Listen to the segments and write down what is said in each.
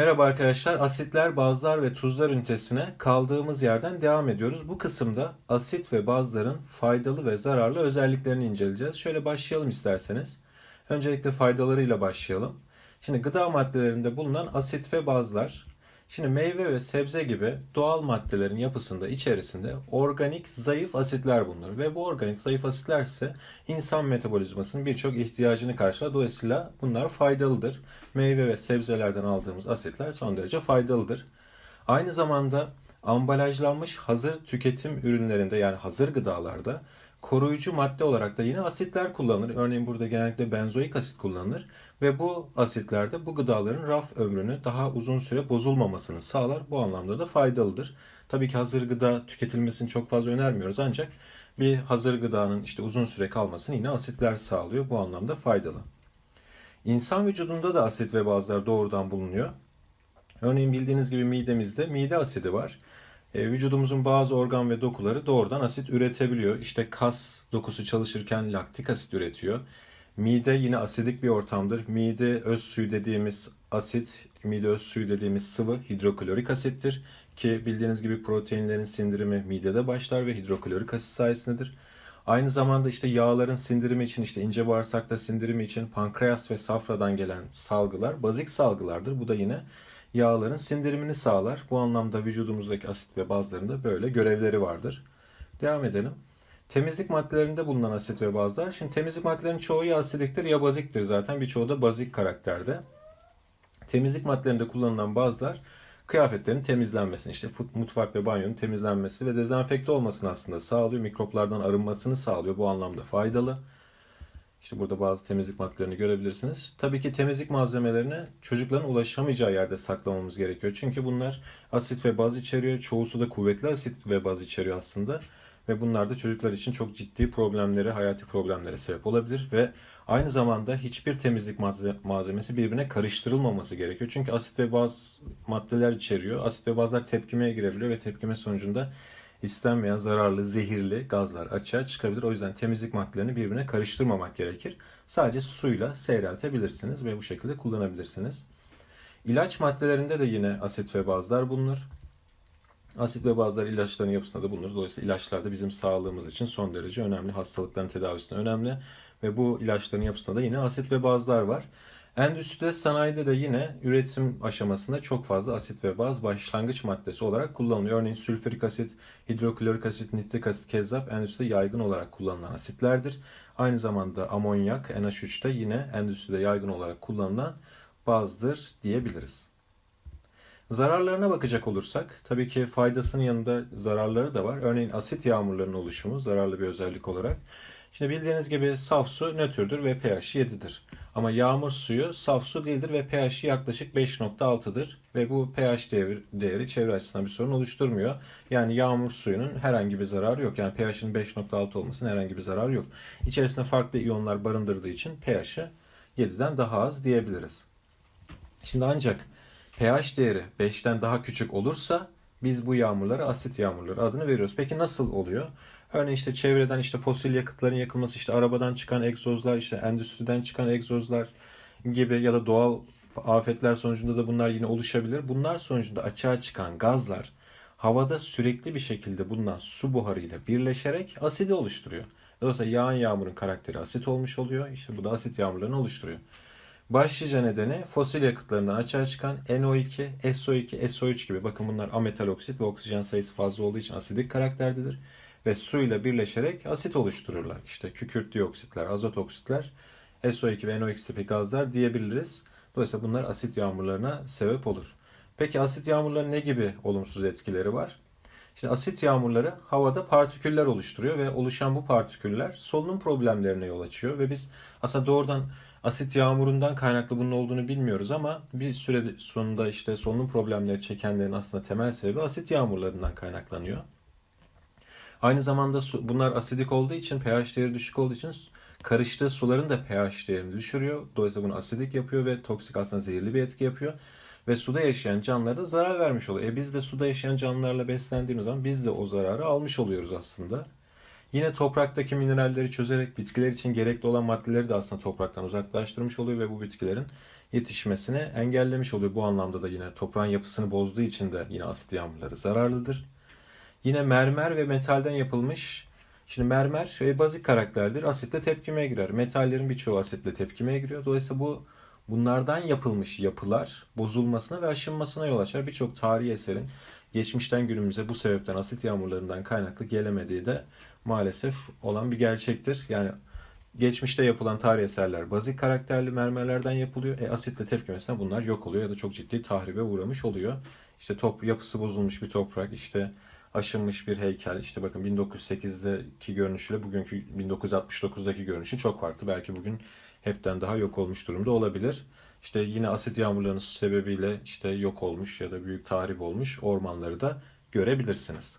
Merhaba arkadaşlar. Asitler, bazlar ve tuzlar ünitesine kaldığımız yerden devam ediyoruz. Bu kısımda asit ve bazların faydalı ve zararlı özelliklerini inceleyeceğiz. Şöyle başlayalım isterseniz. Öncelikle faydalarıyla başlayalım. Şimdi gıda maddelerinde bulunan asit ve bazlar. Şimdi meyve ve sebze gibi doğal maddelerin yapısında içerisinde organik zayıf asitler bulunur. Ve bu organik zayıf asitler ise insan metabolizmasının birçok ihtiyacını karşılar. Dolayısıyla bunlar faydalıdır. Meyve ve sebzelerden aldığımız asitler son derece faydalıdır. Aynı zamanda ambalajlanmış hazır tüketim ürünlerinde yani hazır gıdalarda koruyucu madde olarak da yine asitler kullanılır. Örneğin burada genellikle benzoik asit kullanılır ve bu asitlerde bu gıdaların raf ömrünü daha uzun süre bozulmamasını sağlar. Bu anlamda da faydalıdır. Tabii ki hazır gıda tüketilmesini çok fazla önermiyoruz ancak bir hazır gıdanın işte uzun süre kalmasını yine asitler sağlıyor. Bu anlamda faydalı. İnsan vücudunda da asit ve bazlar doğrudan bulunuyor. Örneğin bildiğiniz gibi midemizde mide asidi var. E, vücudumuzun bazı organ ve dokuları doğrudan asit üretebiliyor. İşte kas dokusu çalışırken laktik asit üretiyor. Mide yine asidik bir ortamdır. Mide öz suyu dediğimiz asit, mide öz suyu dediğimiz sıvı hidroklorik asittir. Ki bildiğiniz gibi proteinlerin sindirimi midede başlar ve hidroklorik asit sayesindedir. Aynı zamanda işte yağların sindirimi için işte ince bağırsakta sindirimi için pankreas ve safradan gelen salgılar bazik salgılardır. Bu da yine yağların sindirimini sağlar. Bu anlamda vücudumuzdaki asit ve bazlarında böyle görevleri vardır. Devam edelim. Temizlik maddelerinde bulunan asit ve bazlar. Şimdi temizlik maddelerinin çoğu ya asidiktir ya baziktir zaten. Birçoğu da bazik karakterde. Temizlik maddelerinde kullanılan bazlar kıyafetlerin temizlenmesini, işte mutfak ve banyonun temizlenmesi ve dezenfekte olmasını aslında sağlıyor. Mikroplardan arınmasını sağlıyor. Bu anlamda faydalı. İşte burada bazı temizlik maddelerini görebilirsiniz. Tabii ki temizlik malzemelerini çocukların ulaşamayacağı yerde saklamamız gerekiyor. Çünkü bunlar asit ve baz içeriyor. Çoğusu da kuvvetli asit ve baz içeriyor aslında. Ve bunlar da çocuklar için çok ciddi problemlere, hayati problemlere sebep olabilir. Ve aynı zamanda hiçbir temizlik malzemesi birbirine karıştırılmaması gerekiyor. Çünkü asit ve baz maddeler içeriyor. Asit ve bazlar tepkimeye girebiliyor ve tepkime sonucunda istenmeyen zararlı, zehirli gazlar açığa çıkabilir. O yüzden temizlik maddelerini birbirine karıştırmamak gerekir. Sadece suyla seyreltebilirsiniz ve bu şekilde kullanabilirsiniz. İlaç maddelerinde de yine asit ve bazlar bulunur. Asit ve bazlar ilaçların yapısında da bulunur. Dolayısıyla ilaçlar da bizim sağlığımız için son derece önemli. Hastalıkların tedavisinde önemli. Ve bu ilaçların yapısında da yine asit ve bazlar var. Endüstride, sanayide de yine üretim aşamasında çok fazla asit ve baz başlangıç maddesi olarak kullanılıyor. Örneğin sülfürik asit, hidroklorik asit, nitrik asit, kezzap endüstride yaygın olarak kullanılan asitlerdir. Aynı zamanda amonyak, NH3 de yine endüstride yaygın olarak kullanılan bazdır diyebiliriz. Zararlarına bakacak olursak, tabii ki faydasının yanında zararları da var. Örneğin asit yağmurlarının oluşumu zararlı bir özellik olarak. Şimdi bildiğiniz gibi saf su nötrdür ve pH 7'dir. Ama yağmur suyu saf su değildir ve pH yaklaşık 5.6'dır. Ve bu pH değeri, değeri çevre açısından bir sorun oluşturmuyor. Yani yağmur suyunun herhangi bir zararı yok. Yani pH'in 5.6 olmasının herhangi bir zararı yok. İçerisinde farklı iyonlar barındırdığı için pH'i 7'den daha az diyebiliriz. Şimdi ancak pH değeri 5'ten daha küçük olursa biz bu yağmurlara asit yağmurları adını veriyoruz. Peki nasıl oluyor? Örneğin işte çevreden işte fosil yakıtların yakılması, işte arabadan çıkan egzozlar, işte endüstriden çıkan egzozlar gibi ya da doğal afetler sonucunda da bunlar yine oluşabilir. Bunlar sonucunda açığa çıkan gazlar havada sürekli bir şekilde bulunan su buharıyla birleşerek asidi oluşturuyor. Dolayısıyla yağan yağmurun karakteri asit olmuş oluyor. İşte bu da asit yağmurlarını oluşturuyor. Başlıca nedeni fosil yakıtlarından açığa çıkan NO2, SO2, SO3 gibi bakın bunlar ametal oksit ve oksijen sayısı fazla olduğu için asidik karakterdedir ve suyla birleşerek asit oluştururlar. İşte kükürt dioksitler, azot oksitler, SO2 ve NO2 tipi gazlar diyebiliriz. Dolayısıyla bunlar asit yağmurlarına sebep olur. Peki asit yağmurların ne gibi olumsuz etkileri var? Şimdi asit yağmurları havada partiküller oluşturuyor ve oluşan bu partiküller solunum problemlerine yol açıyor ve biz aslında doğrudan asit yağmurundan kaynaklı bunun olduğunu bilmiyoruz ama bir süre sonunda işte solunum problemleri çekenlerin aslında temel sebebi asit yağmurlarından kaynaklanıyor. Aynı zamanda su, bunlar asidik olduğu için pH değeri düşük olduğu için karıştığı suların da pH değerini düşürüyor. Dolayısıyla bunu asidik yapıyor ve toksik aslında zehirli bir etki yapıyor. Ve suda yaşayan canlılara da zarar vermiş oluyor. E biz de suda yaşayan canlılarla beslendiğimiz zaman biz de o zararı almış oluyoruz aslında. Yine topraktaki mineralleri çözerek bitkiler için gerekli olan maddeleri de aslında topraktan uzaklaştırmış oluyor ve bu bitkilerin yetişmesini engellemiş oluyor. Bu anlamda da yine toprağın yapısını bozduğu için de yine asit yağmurları zararlıdır. Yine mermer ve metalden yapılmış Şimdi mermer e, bazik karakterdir. Asitle tepkimeye girer. Metallerin birçoğu asitle tepkimeye giriyor. Dolayısıyla bu bunlardan yapılmış yapılar bozulmasına ve aşınmasına yol açar. Birçok tarihi eserin geçmişten günümüze bu sebepten asit yağmurlarından kaynaklı gelemediği de maalesef olan bir gerçektir. Yani geçmişte yapılan tarihi eserler bazik karakterli mermerlerden yapılıyor. E, asitle tepkimesinden bunlar yok oluyor ya da çok ciddi tahribe uğramış oluyor. İşte top yapısı bozulmuş bir toprak, işte aşınmış bir heykel. İşte bakın 1908'deki görünüşüyle bugünkü 1969'daki görünüşü çok farklı. Belki bugün hepten daha yok olmuş durumda olabilir. İşte yine asit yağmurlarının sebebiyle işte yok olmuş ya da büyük tahrip olmuş ormanları da görebilirsiniz.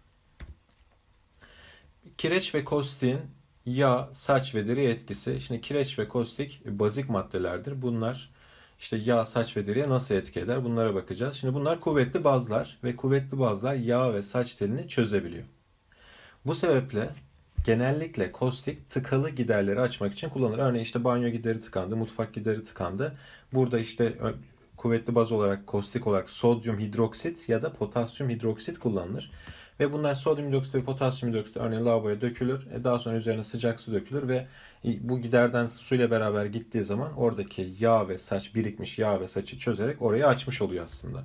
Kireç ve kostiğin yağ, saç ve deri etkisi. Şimdi kireç ve kostik bazik maddelerdir. Bunlar işte yağ, saç ve deriye nasıl etki eder? Bunlara bakacağız. Şimdi bunlar kuvvetli bazlar ve kuvvetli bazlar yağ ve saç telini çözebiliyor. Bu sebeple genellikle kostik tıkalı giderleri açmak için kullanılır. Örneğin işte banyo gideri tıkandı, mutfak gideri tıkandı. Burada işte kuvvetli baz olarak kostik olarak sodyum hidroksit ya da potasyum hidroksit kullanılır. Ve bunlar sodyum hidroksit ve potasyum hidroksit örneğin lavaboya dökülür. E daha sonra üzerine sıcak su dökülür ve bu giderden suyla beraber gittiği zaman oradaki yağ ve saç birikmiş yağ ve saçı çözerek orayı açmış oluyor aslında.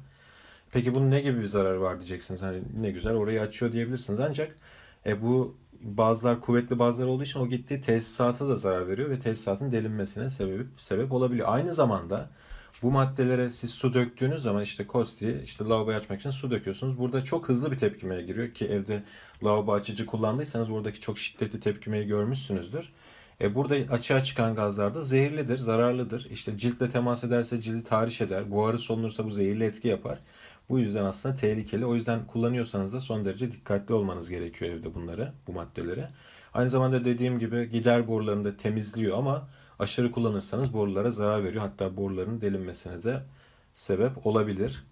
Peki bunun ne gibi bir zararı var diyeceksiniz. Hani ne güzel orayı açıyor diyebilirsiniz. Ancak e, bu bazılar kuvvetli bazılar olduğu için o gittiği tesisata da zarar veriyor ve tesisatın delinmesine sebep, sebep olabiliyor. Aynı zamanda bu maddelere siz su döktüğünüz zaman işte kosti, işte lavaboyu açmak için su döküyorsunuz. Burada çok hızlı bir tepkimeye giriyor ki evde lavabo açıcı kullandıysanız buradaki çok şiddetli tepkimeyi görmüşsünüzdür. E burada açığa çıkan gazlar da zehirlidir, zararlıdır. İşte ciltle temas ederse cildi tahriş eder. Buharı solunursa bu zehirli etki yapar. Bu yüzden aslında tehlikeli. O yüzden kullanıyorsanız da son derece dikkatli olmanız gerekiyor evde bunları, bu maddeleri. Aynı zamanda dediğim gibi gider borularını da temizliyor ama aşırı kullanırsanız borulara zarar veriyor. Hatta boruların delinmesine de sebep olabilir.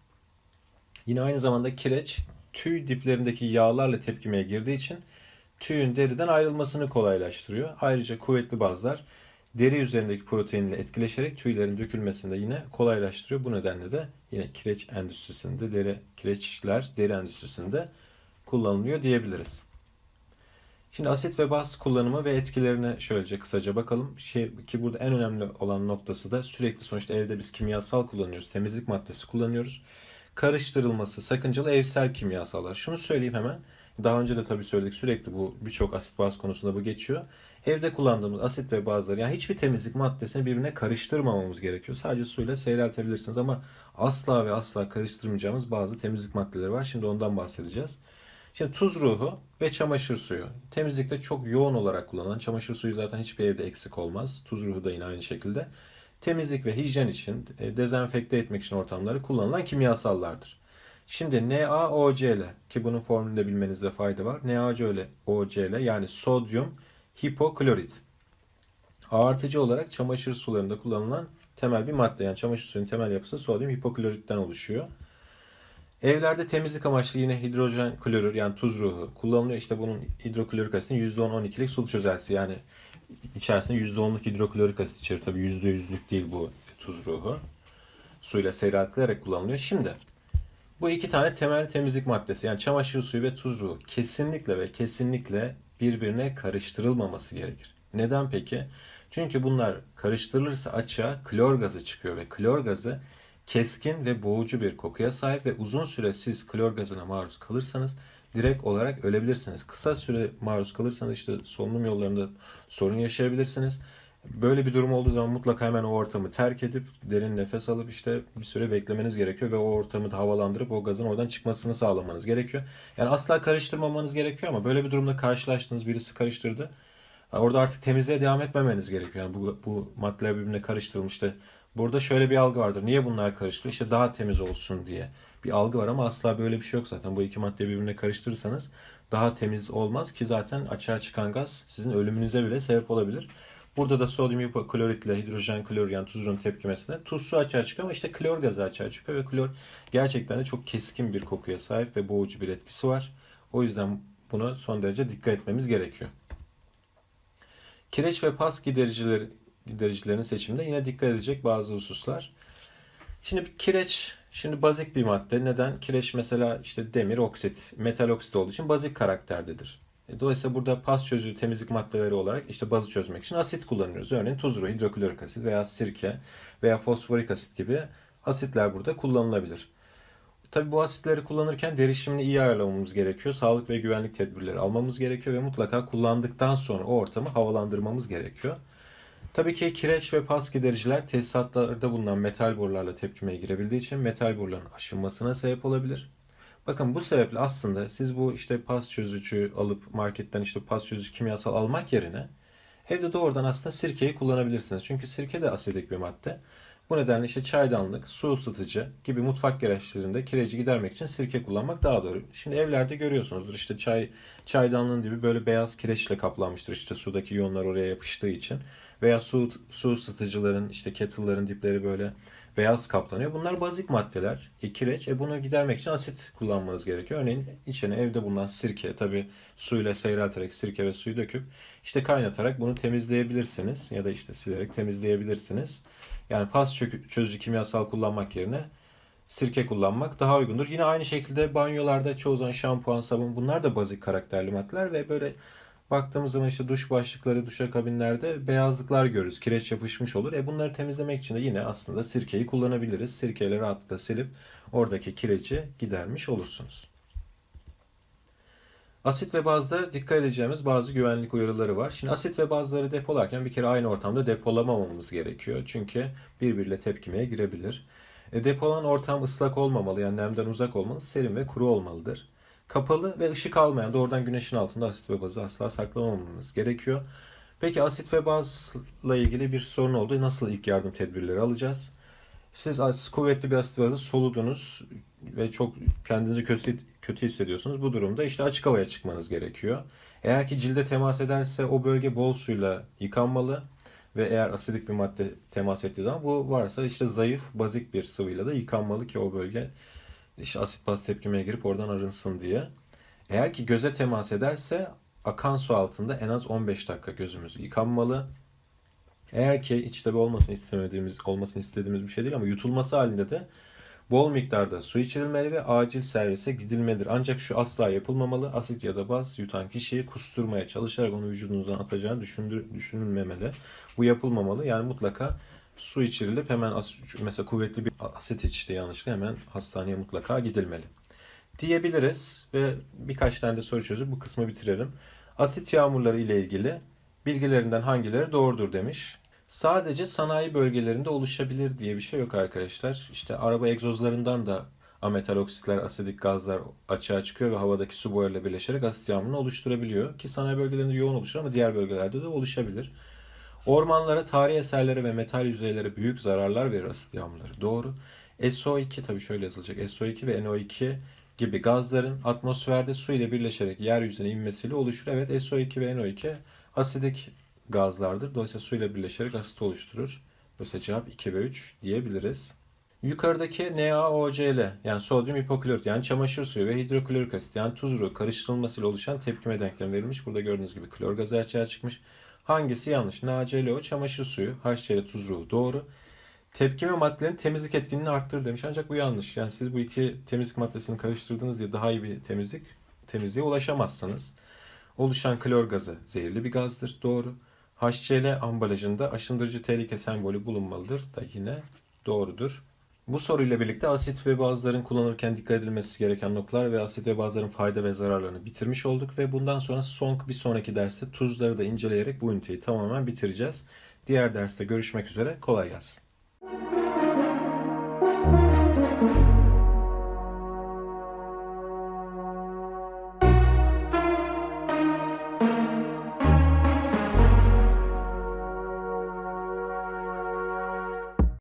Yine aynı zamanda kireç tüy diplerindeki yağlarla tepkimeye girdiği için tüyün deriden ayrılmasını kolaylaştırıyor. Ayrıca kuvvetli bazlar deri üzerindeki proteinle etkileşerek tüylerin dökülmesini de yine kolaylaştırıyor. Bu nedenle de yine kireç endüstrisinde, deri kireçler deri endüstrisinde kullanılıyor diyebiliriz. Şimdi asit ve baz kullanımı ve etkilerine şöylece kısaca bakalım. Şey, ki burada en önemli olan noktası da sürekli sonuçta evde biz kimyasal kullanıyoruz. Temizlik maddesi kullanıyoruz. Karıştırılması sakıncalı evsel kimyasallar. Şunu söyleyeyim hemen. Daha önce de tabii söyledik sürekli bu birçok asit baz konusunda bu geçiyor. Evde kullandığımız asit ve bazları yani hiçbir temizlik maddesini birbirine karıştırmamamız gerekiyor. Sadece suyla seyreltebilirsiniz ama asla ve asla karıştırmayacağımız bazı temizlik maddeleri var. Şimdi ondan bahsedeceğiz. Şimdi tuz ruhu ve çamaşır suyu. Temizlikte çok yoğun olarak kullanılan çamaşır suyu zaten hiçbir evde eksik olmaz. Tuz ruhu da yine aynı şekilde. Temizlik ve hijyen için, e, dezenfekte etmek için ortamları kullanılan kimyasallardır. Şimdi NaOCl ki bunun formülünü de bilmenizde fayda var. NaOCl OCl yani sodyum hipoklorit. Artıcı olarak çamaşır sularında kullanılan temel bir madde. Yani çamaşır suyunun temel yapısı sodyum hipokloritten oluşuyor. Evlerde temizlik amaçlı yine hidrojen klorür yani tuz ruhu kullanılıyor. İşte bunun hidroklorik asitin %10-12'lik sulu çözeltisi yani içerisinde %10'luk hidroklorik asit içerir. Tabi %100'lük değil bu tuz ruhu. Suyla seyreltilerek kullanılıyor. Şimdi bu iki tane temel temizlik maddesi yani çamaşır suyu ve tuz ruhu kesinlikle ve kesinlikle birbirine karıştırılmaması gerekir. Neden peki? Çünkü bunlar karıştırılırsa açığa klor gazı çıkıyor ve klor gazı keskin ve boğucu bir kokuya sahip ve uzun süre siz klor gazına maruz kalırsanız direkt olarak ölebilirsiniz. Kısa süre maruz kalırsanız işte solunum yollarında sorun yaşayabilirsiniz. Böyle bir durum olduğu zaman mutlaka hemen o ortamı terk edip derin nefes alıp işte bir süre beklemeniz gerekiyor ve o ortamı da havalandırıp o gazın oradan çıkmasını sağlamanız gerekiyor. Yani asla karıştırmamanız gerekiyor ama böyle bir durumda karşılaştığınız birisi karıştırdı. Orada artık temizliğe devam etmemeniz gerekiyor. Yani bu, bu maddeler birbirine karıştırılmış işte Burada şöyle bir algı vardır. Niye bunlar karıştı? İşte daha temiz olsun diye bir algı var ama asla böyle bir şey yok zaten. Bu iki maddeyi birbirine karıştırırsanız daha temiz olmaz ki zaten açığa çıkan gaz sizin ölümünüze bile sebep olabilir. Burada da sodyum hipoklorit ile hidrojen klor yani tuzun tepkimesinde tuz su açığa çıkıyor ama işte klor gazı açığa çıkıyor ve klor gerçekten de çok keskin bir kokuya sahip ve boğucu bir etkisi var. O yüzden buna son derece dikkat etmemiz gerekiyor. Kireç ve pas gidericileri, gidericilerin seçiminde yine dikkat edecek bazı hususlar. Şimdi kireç şimdi bazik bir madde. Neden? Kireç mesela işte demir oksit, metal oksit olduğu için bazik karakterdedir. E, Dolayısıyla burada pas çözücü temizlik maddeleri olarak işte bazı çözmek için asit kullanıyoruz. Örneğin tuzlu hidroklorik asit veya sirke veya fosforik asit gibi asitler burada kullanılabilir. Tabii bu asitleri kullanırken derişimini iyi ayarlamamız gerekiyor. Sağlık ve güvenlik tedbirleri almamız gerekiyor ve mutlaka kullandıktan sonra o ortamı havalandırmamız gerekiyor. Tabii ki kireç ve pas gidericiler tesisatlarda bulunan metal borularla tepkimeye girebildiği için metal boruların aşınmasına sebep olabilir. Bakın bu sebeple aslında siz bu işte pas çözücü alıp marketten işte pas çözücü kimyasal almak yerine evde doğrudan aslında sirkeyi kullanabilirsiniz. Çünkü sirke de asidik bir madde. Bu nedenle işte çaydanlık, su ısıtıcı gibi mutfak gereçlerinde kireci gidermek için sirke kullanmak daha doğru. Şimdi evlerde görüyorsunuzdur işte çay çaydanlığın dibi böyle beyaz kireçle kaplanmıştır işte sudaki iyonlar oraya yapıştığı için veya su su ısıtıcıların işte kettle'ların dipleri böyle beyaz kaplanıyor. Bunlar bazik maddeler. E, kireç. E, bunu gidermek için asit kullanmanız gerekiyor. Örneğin içine evde bulunan sirke tabi suyla seyrelterek sirke ve suyu döküp işte kaynatarak bunu temizleyebilirsiniz ya da işte silerek temizleyebilirsiniz. Yani pas çö- çözücü kimyasal kullanmak yerine sirke kullanmak daha uygundur. Yine aynı şekilde banyolarda çoğu zaman şampuan, sabun bunlar da bazik karakterli maddeler ve böyle baktığımız zaman işte duş başlıkları, duşakabinlerde beyazlıklar görürüz. Kireç yapışmış olur. E bunları temizlemek için de yine aslında sirkeyi kullanabiliriz. Sirkeyle rahatlıkla silip oradaki kireci gidermiş olursunuz. Asit ve bazda dikkat edeceğimiz bazı güvenlik uyarıları var. Şimdi asit ve bazları depolarken bir kere aynı ortamda depolamamamız gerekiyor. Çünkü birbiriyle tepkimeye girebilir. E, depolanan ortam ıslak olmamalı yani nemden uzak olmalı, serin ve kuru olmalıdır. Kapalı ve ışık almayan doğrudan güneşin altında asit ve bazı asla saklamamamız gerekiyor. Peki asit ve bazla ilgili bir sorun oldu. Nasıl ilk yardım tedbirleri alacağız? Siz as- kuvvetli bir asit bazı soludunuz ve çok kendinizi kötü, kötü hissediyorsunuz. Bu durumda işte açık havaya çıkmanız gerekiyor. Eğer ki cilde temas ederse o bölge bol suyla yıkanmalı ve eğer asidik bir madde temas ettiği zaman bu varsa işte zayıf bazik bir sıvıyla da yıkanmalı ki o bölge işte asit baz tepkimeye girip oradan arınsın diye. Eğer ki göze temas ederse akan su altında en az 15 dakika gözümüz yıkanmalı. Eğer ki hiç tabi olmasını istemediğimiz, olmasını istediğimiz bir şey değil ama yutulması halinde de bol miktarda su içilmeli ve acil servise gidilmelidir. Ancak şu asla yapılmamalı. Asit ya da baz yutan kişiyi kusturmaya çalışarak onu vücudunuzdan atacağını düşünülmemeli. Bu yapılmamalı. Yani mutlaka su içirilip hemen mesela kuvvetli bir asit içti yanlışlıkla hemen hastaneye mutlaka gidilmeli. Diyebiliriz ve birkaç tane de soru çözüp bu kısmı bitirelim. Asit yağmurları ile ilgili bilgilerinden hangileri doğrudur demiş. Sadece sanayi bölgelerinde oluşabilir diye bir şey yok arkadaşlar. İşte araba egzozlarından da ametal oksitler, asidik gazlar açığa çıkıyor ve havadaki su buharıyla birleşerek asit yağmurunu oluşturabiliyor. Ki sanayi bölgelerinde yoğun oluşur ama diğer bölgelerde de oluşabilir. Ormanlara, tarihi eserlere ve metal yüzeylere büyük zararlar verir asit yağmurları. Doğru. SO2 tabii şöyle yazılacak. SO2 ve NO2 gibi gazların atmosferde su ile birleşerek yeryüzüne inmesiyle oluşur. Evet SO2 ve NO2 asidik gazlardır. Dolayısıyla su ile birleşerek asit oluşturur. Dolayısıyla cevap 2 ve 3 diyebiliriz. Yukarıdaki NaOCl yani sodyum hipoklorit yani çamaşır suyu ve hidroklorik asit yani tuzlu karıştırılmasıyla oluşan tepkime denklemi verilmiş. Burada gördüğünüz gibi klor gazı açığa çıkmış. Hangisi yanlış? NaClO çamaşır suyu, HCl tuz ruhu doğru. Tepkime maddelerin temizlik etkinliğini arttırır demiş. Ancak bu yanlış. Yani siz bu iki temizlik maddesini karıştırdınız diye daha iyi bir temizlik temizliğe ulaşamazsınız. Oluşan klor gazı zehirli bir gazdır. Doğru. HCl ambalajında aşındırıcı tehlike sembolü bulunmalıdır da yine doğrudur. Bu soruyla birlikte asit ve bazların kullanırken dikkat edilmesi gereken noktalar ve asit ve bazların fayda ve zararlarını bitirmiş olduk ve bundan sonra son bir sonraki derste tuzları da inceleyerek bu üniteyi tamamen bitireceğiz. Diğer derste görüşmek üzere. Kolay gelsin.